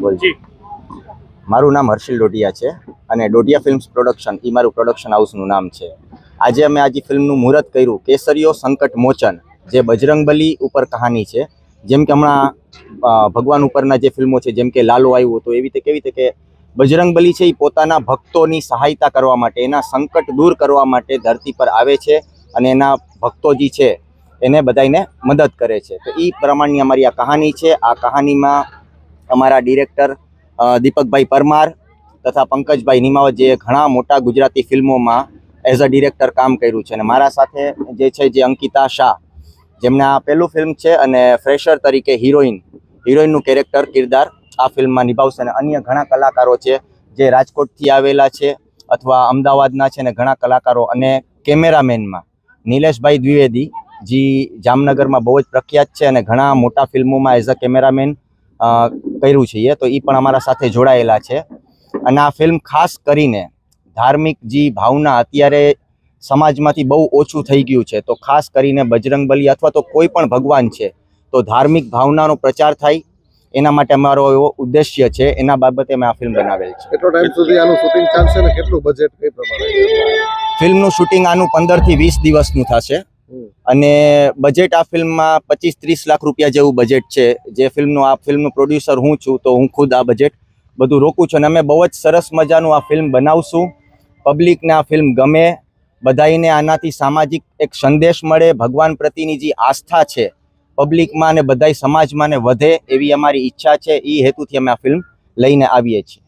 બોલ જી. મારું નામ હર્ષિલ ડોડિયા છે અને ડોડિયા ફિલ્મ્સ પ્રોડક્શન એ મારું પ્રોડક્શન હાઉસનું નામ છે. આજે અમે આજે ફિલ્મનું મુહૂર્ત કર્યું, કેસરીઓ સંકટ મોચન, જે બજરંગબલી ઉપર કહાની છે. જેમ કે હમણાં ભગવાન ઉપરના જે ફિલ્મો છે, જેમ કે લાલો આવ્યું તો એવી રીતે કેવી રીતે કે બજરંગબલી છે એ પોતાના ભક્તોની સહાયતા કરવા માટે, એના સંકટ દૂર કરવા માટે ધરતી પર આવે છે અને એના ભક્તો જે છે, એને બધાને મદદ કરે છે. તો એ પ્રમાણની અમારી આ કહાની છે. આ કહાનીમાં અમારા ડિરેક્ટર દીપકભાઈ પરમાર તથા પંકજભાઈ નિમાવત જે ઘણા મોટા ગુજરાતી ફિલ્મોમાં એઝ અ ડિરેક્ટર કામ કર્યું છે. અને મારા સાથે જે છે જે અંકિતા શાહ જેમને આ પહેલું ફિલ્મ છે અને ફ્રેશર તરીકે હિરોઈન, હિરોઈનનું કેરેક્ટર કિરદાર આ ફિલ્મમાં નિભાવશે. અને અન્ય ઘણા કલાકારો છે જે રાજકોટથી આવેલા છે અથવા અમદાવાદના છે અને ઘણા કલાકારો અને કેમેરામેનમાં. નિલેશભાઈ દ્વિવેદી, જે જામનગરમાં બહુ જ પ્રખ્યાત છે અને ઘણા મોટા ફિલ્મોમાં એઝ અ કેમેરામેન કર્યું છે તો એ પણ અમારા સાથે જોડાયેલા છે. અને આ ફિલ્મ ખાસ કરીને ધાર્મિક જે ભાવના અત્યારે સમાજમાંથી બહુ ઓછું થઈ ગયું છે. તો ખાસ કરીને બજરંગબલી અથવા તો કોઈ પણ ભગવાન છે તો ધાર્મિક ભાવનાનો પ્રચાર થાય એના માટે અમારો એવો ઉદ્દેશ્ય છે. એના બાબતે અમે આ ફિલ્મ બનાવેલ છે. કેટલો ટાઈમ સુધી આનું શૂટિંગ ચાલશે ને કેટલું બજેટ કઈ પ્રમાણે? ફિલ્મનું શૂટિંગ આનું પંદરથી વીસ દિવસનું થશે. અને બજેટ આ ફિલ્મમાં પચીસ ત્રીસ લાખ રૂપિયા જેવું બજેટ છે. જે ફિલ્મનું, આ ફિલ્મનું પ્રોડ્યુસર હું છું, તો હું ખુદ આ બજેટ બધું રોકું છું અને અમે બહુ જ સરસ મજાનું આ ફિલ્મ બનાવશું. પબ્લિકને આ ફિલ્મ ગમે. બધાઈને આનાથી સામાજિક એક સંદેશ મળે. ભગવાન પ્રત્યેની જે આસ્થા છે પબ્લિકમાં અને બધાય સમાજમાં ને વધે એવી અમારી ઈચ્છા છે. એ હેતુથી અમે આ ફિલ્મ લઈને આવીએ છીએ.